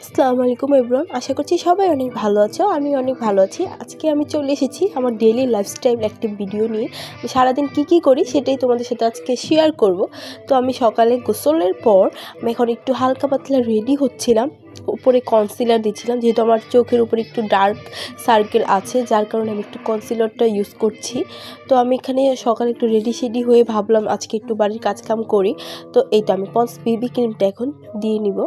আসসালামু আলাইকুম এব্রন আশা করছি সবাই অনেক ভালো আছো আমি অনেক ভালো আছি। আজকে আমি চলে এসেছি আমার ডেলি লাইফস্টাইল একটি ভিডিও নিয়ে। সারাদিন কী কী করি সেটাই তোমাদের সাথে আজকে শেয়ার করব। তো আমি সকালে গোসলের পর আমি এখন একটু হালকা পাতলা রেডি হচ্ছিলাম। উপরে কনসিলার দিচ্ছিলাম, যেহেতু আমার চোখের উপরে একটু ডার্ক সার্কেল আছে, যার কারণে আমি একটু কনসিলারটা ইউজ করছি। তো আমি এখানে সকালে একটু রেডি শেডি হয়ে ভাবলাম আজকে একটু বাড়ির কাজকাম করি। তো এইটা আমি পন্স বেবি ক্রিমটা এখন দিয়ে নিব।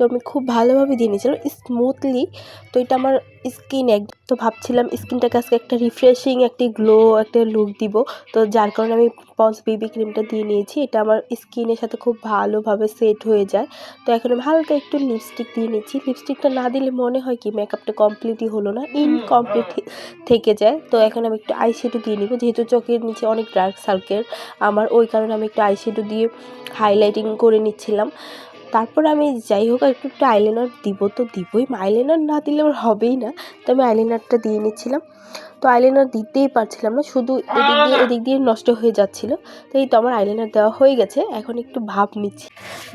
তো আমি খুব ভালোভাবে দিয়ে নিয়েছিলাম স্মুথলি তো এটা আমার স্কিন এক তো ভাবছিলাম স্কিনটাকে আজকে একটা রিফ্রেশিং একটি গ্লো একটা লুক দিব। তো যার কারণে আমি পন্স বেবি ক্রিমটা দিয়ে নিয়েছি। এটা আমার স্কিনের সাথে খুব ভালোভাবে সেট হয়ে যায়। তো এখন আমি হালকা একটু লিপস্টিক দিয়ে নিচ্ছি। লিপস্টিকটা না দিলে মনে হয় কি মেকআপটা কমপ্লিটই হলো না ইনকমপ্লিট থেকে যায়। তো এখন আমি একটু আইশ্যাডো দিয়ে নিব। যেহেতু চোখের নিচে অনেক ডার্ক সার্কেল আমার ওই কারণে আমি একটু আইশ্যাডো দিয়ে হাইলাইটিং করে নিচ্ছিলাম। তারপর আমি যাই হোক একটু একটু আইলাইনার দিব তো দিবই। আইলাইনার না দিলে আমার হবেই না। তো আমি আইলাইনারটা দিয়ে নিচ্ছিলাম। তো আইলাইনার দিতেই পারছিলাম না। শুধু এদিক দিয়ে এদিক দিয়ে নষ্ট হয়ে যাচ্ছিল। তো এই তো আমার আইলাইনার দেওয়া হয়ে গেছে। এখন একটু ভাব নিচ্ছি।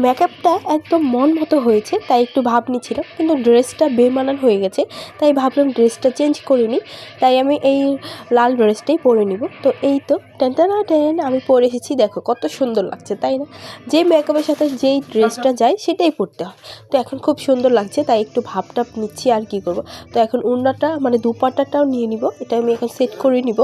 মেকআপটা একদম মন মতো হয়েছে, তাই একটু ভাব নিচ্ছিলাম। কিন্তু ড্রেসটা বেমানান হয়ে গেছে, তাই ভাবলাম ড্রেসটা চেঞ্জ করে নিই। তাই আমি এই লাল ড্রেসটাই পরে নিব। তো এই তো টেন টেন আমি পরে এসেছি। দেখো কত সুন্দর লাগছে, তাই না? যে মেকআপের সাথে যেই ড্রেসটা যায়, সেটাই পরতে হয়। তো এখন খুব সুন্দর লাগছে, তাই একটু ভাবটাপ নিচ্ছি আর কি করব। তো এখন উন্নাটা মানে দুপাটাটাও নিয়ে নিব। এটা আমি এখন সেট করে নিব।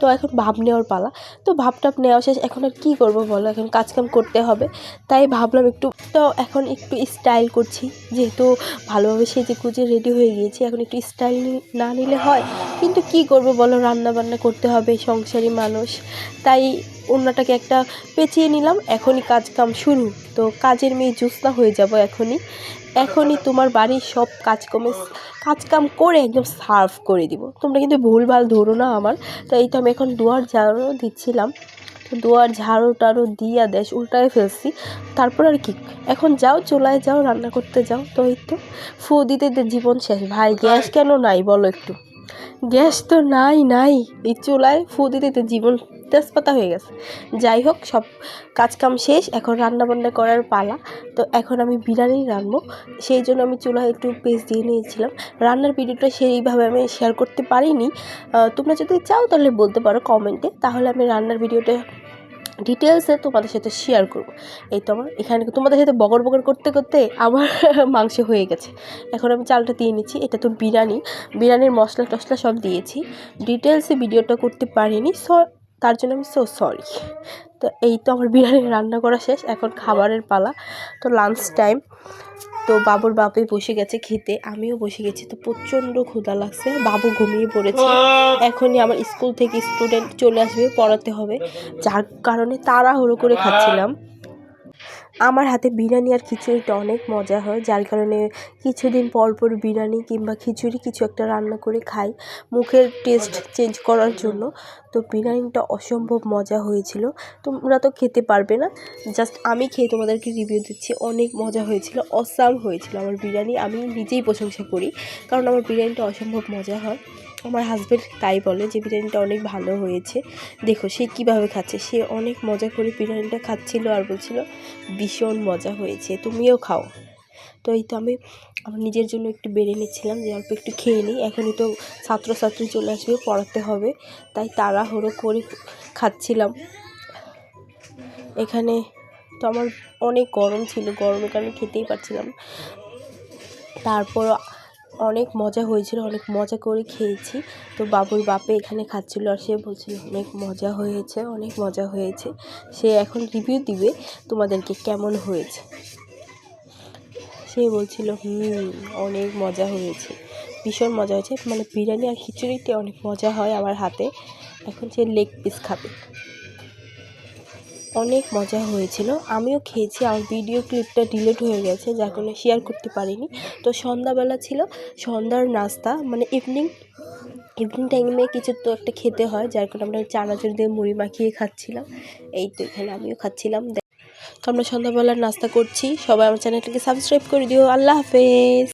তো এখন ভাব নেওয়ার পালা। তো ভাবটাপ নেওয়া শেষ। এখন আর কী করব বলো? এখন কাজকাম করতে হবে। তাই ভাবলাম একটু তো এখন একটু স্টাইল করছি। যেহেতু ভালোভাবে সেজে কুজে রেডি হয়ে গিয়েছি, এখন একটু স্টাইল না নিলে হয়। কিন্তু কি করব বলো? রান্না বান্না করতে হবে, সংসারী মানুষ। তাই অন্যটাকে একটা পেঁচিয়ে নিলাম, এখনই কাজ কাম শুরু। তো কাজের মেয়ে জুসনা হয়ে যাব এখনই। এখনই তোমার বাড়ির সব কাজকমে কাজকাম করে একদম সার্ভ করে দিব। তোমরা কিন্তু ভুলভাল ধরো না আমার। তো এই তো আমি এখন দুয়ার ঝাড়ু দিচ্ছিলাম। তো দুয়ার ঝাড়ু টাড়ু দিয়া দেশ উল্টায় ফেলছি। তারপর আর কি? এখন যাও, চুলায় যাও, রান্না করতে যাও। তো এই তো, ফু দিতে জীবন শেষ। ভাই, গ্যাস কেন নাই বলো একটু? গ্যাস তো নাই নাই। এই চুলায় ফু দিতে দিতে জীবন তেজপাতা হয়ে গেছে। যাই হোক, সব কাজকাম শেষ। এখন রান্না বান্না করার পালা। তো এখন আমি বিরিয়ানি রান্নবো সেই জন্য আমি চুলায় একটু পেস্ট দিয়ে নিয়েছিলাম। রান্নার ভিডিওটা সেইভাবে আমি শেয়ার করতে পারিনি। তোমরা যদি চাও তাহলে বলতে পারো কমেন্টে তাহলে আমি রান্নার ভিডিওটা ডিটেলসে তোমাদের সাথে শেয়ার করব। এই তো আমার এখানে তোমাদের সাথে বগর বগর করতে করতে আমার মাংস হয়ে গেছে। এখন আমি চালটা দিয়ে নিচ্ছি, এটা তো বিরিয়ানি। বিরিয়ানির মশলা টশলা সব দিয়েছি। ডিটেলসে ভিডিওটা করতে পারিনি, স, তার জন্য আমি সো সরি তো এই তো আমার বিরিয়ানি রান্না করা শেষ, এখন খাবারের পালা। তো লাঞ্চ টাইম তো বাবুর বাপে বসে গেছে খেতে, আমিও বসে গেছি। তো প্রচণ্ড ক্ষুধা লাগছে, বাবু ঘুমিয়ে পড়েছে। এখনই আমার স্কুল থেকে স্টুডেন্ট চলে আসবে, পড়াতে হবে। যার কারণে তাড়াহুড়ো করে খাচ্ছিলাম। আমার হাতে বিরিয়ানি আর খিচুড়িটা অনেক মজা হয়, যার কারণে কিছুদিন পর পর বিরিয়ানি কিংবা খিচুড়ি কিছু একটা রান্না করে খাই মুখের টেস্ট চেঞ্জ করার জন্য। তো বিরিয়ানিটা অসম্ভব মজা হয়েছিল। তোমরা তো খেতে পারবে না। জাস্ট আমি খেয়ে তোমাদেরকে রিভিউ দিচ্ছি, অনেক মজা হয়েছিল, অসাম হয়েছিল আমার বিরিয়ানি। আমি নিজেই প্রশংসা করি, কারণ আমার বিরিয়ানিটা অসম্ভব মজা হয়। আমার হাজব্যান্ড তাই বলে যে, বিরিয়ানিটা অনেক ভালো হয়েছে। দেখো, সে কীভাবে খাচ্ছে? সে অনেক মজা করে বিরিয়ানিটা খাচ্ছিল আর বলছিল, ভীষণ মজা হয়েছে, তুমিও খাও। তো এই তো আমি আমার নিজের জন্য একটু বেড়ে নিচ্ছিলাম, যে অল্প একটু খেয়ে নিই। এখনই তো ছাত্রছাত্রী চলে আসবে, পড়াতে হবে। তাই তাড়াহুড়ো করে খাচ্ছিলাম। এখানে তো আমার অনেক গরম ছিল, গরমের কারণে খেতেই পারছিলাম তারপর অনেক মজা হয়েছিল, অনেক মজা করে খেয়েছি। তো বাবুর বাপে এখানে খাচ্ছিল আর সে বলছিল, অনেক মজা হয়েছে, অনেক মজা হয়েছে। সে এখন রিভিউ দিবে তোমাদেরকে কেমন হয়েছে। সে বলছিল, হুম, অনেক মজা হয়েছে। ভীষণ মজা হয়েছে মানে বিরিয়ানি আর খিচুড়িতে অনেক মজা হয় আমার হাতে। এখন সে লেগ পিস খাবে। অনেক মজা হয়েছিল। আমিও খেয়েছি আমার ভিডিও ক্লিপটা ডিলিট হয়ে গেছে যার কারণে শেয়ার করতে পারিনি। তো সন্ধ্যাবেলা ছিল, সন্ধ্যার নাস্তা মানে ইভিনিং ইভিনিং টাইমে কিছু তো একটা খেতে হয়, যার কারণে আমরা চানাচুর দিয়ে মুড়ি মাখিয়ে খাচ্ছিলাম। এই তো এখানে আমিও খাচ্ছিলাম। তো আমরা সন্ধ্যাবেলার নাস্তা করছি। সবাই আমার চ্যানেলটাকে সাবস্ক্রাইব করে দিও। আল্লাহ হাফেজ।